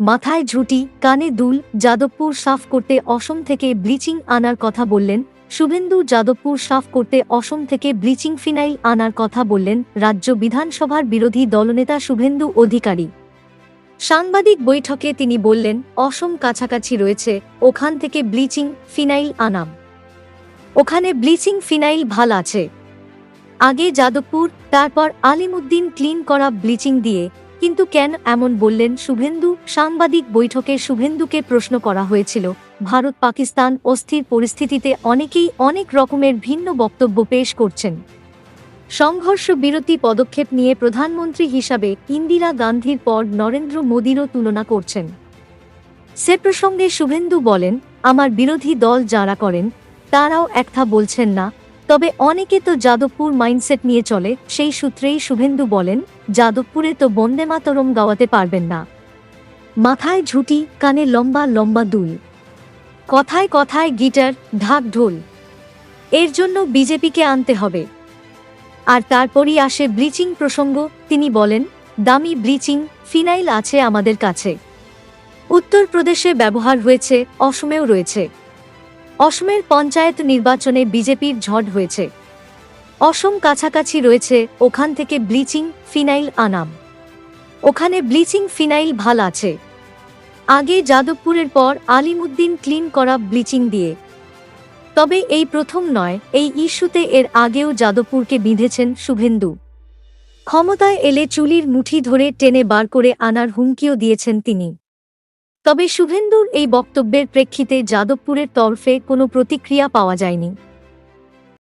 মাথায় ঝুঁটি, কানে দুল, যাদবপুর সাফ করতে অসম থেকে ব্লিচিং আনার কথা বললেন, শুভেন্দু যাদবপুর সাফ করতে অসম থেকে ব্লিচিং ফিনাইল আনার কথা বললেন রাজ্য বিধানসভার বিরোধী দলনেতা শুভেন্দু অধিকারী। সাংবাদিক বৈঠকে তিনি বললেন, অসম কাছাকাছি রয়েছে, ওখান থেকে ব্লিচিং ফিনাইল আনাম। ওখানে ব্লিচিং ফিনাইল ভালো আছে। আগে যাদবপুর, তারপর আলিমুদ্দিন ক্লিন করা ব্লিচিং দিয়ে কিন্তু কেন এমন বললেন শুভেন্দু? সাংবাদিক বৈঠকে শুভেন্দুকে প্রশ্ন করা হয়েছিল, ভারত পাকিস্তান অস্থির পরিস্থিতিতে অনেকেই অনেক রকমের ভিন্ন বক্তব্য পেশ করছেন। সংঘর্ষ বিরতি পদক্ষেপ নিয়ে প্রধানমন্ত্রী হিসাবে ইন্দিরা গান্ধীর পর নরেন্দ্র মোদীরও তুলনা করছেন। সে প্রসঙ্গে শুভেন্দু বলেন, আমার বিরোধী দল যারা করেন, তারাও একথা বলছেন না তবে অনেকে তো যাদবপুর মাইন্ডসেট নিয়ে চলে, সেই সূত্রেই শুভেন্দু বলেন, যাদবপুরে তো বন্দে মাতরম গাওয়াতে পারবেন না। মাথায় ঝুটি, কানে লম্বা লম্বা দুল। কথায় কথায় গিটার, ঢাক ঢোল। এর জন্য বিজেপিকে আনতে হবে। আর তারপরই আসে ব্লিচিং প্রসঙ্গ, তিনি বলেন, দামি ব্লিচিং, ফিনাইল আছে আমাদের কাছে। উত্তরপ্রদেশে ব্যবহার হয়েছে, অসমেও রয়েছে। অসমের পঞ্চায়েত নির্বাচনে বিজেপির ঝড় হয়েছে। অসম কাছাকাছি রয়েছে ওখান থেকে ব্লিচিং ফিনাইল আনাম। ওখানে ব্লিচিং ফিনাইল ভালো আছে। আগে যাদবপুরের পর আলিমুদ্দিন ক্লিন করা ব্লিচিং দিয়ে। তবে এই প্রথম নয়, এই ইস্যুতে এর আগেও যাদবপুরকে বিঁধেছেন শুভেন্দু। ক্ষমতায় এলে চুলির মুঠি ধরে টেনে বার করে আনার হুমকিও দিয়েছেন তিনি। তবে শুভেন্দুর এই বক্তব্যের প্রেক্ষিতে যাদবপুরের তরফে কোনো প্রতিক্রিয়া পাওয়া যায়নি।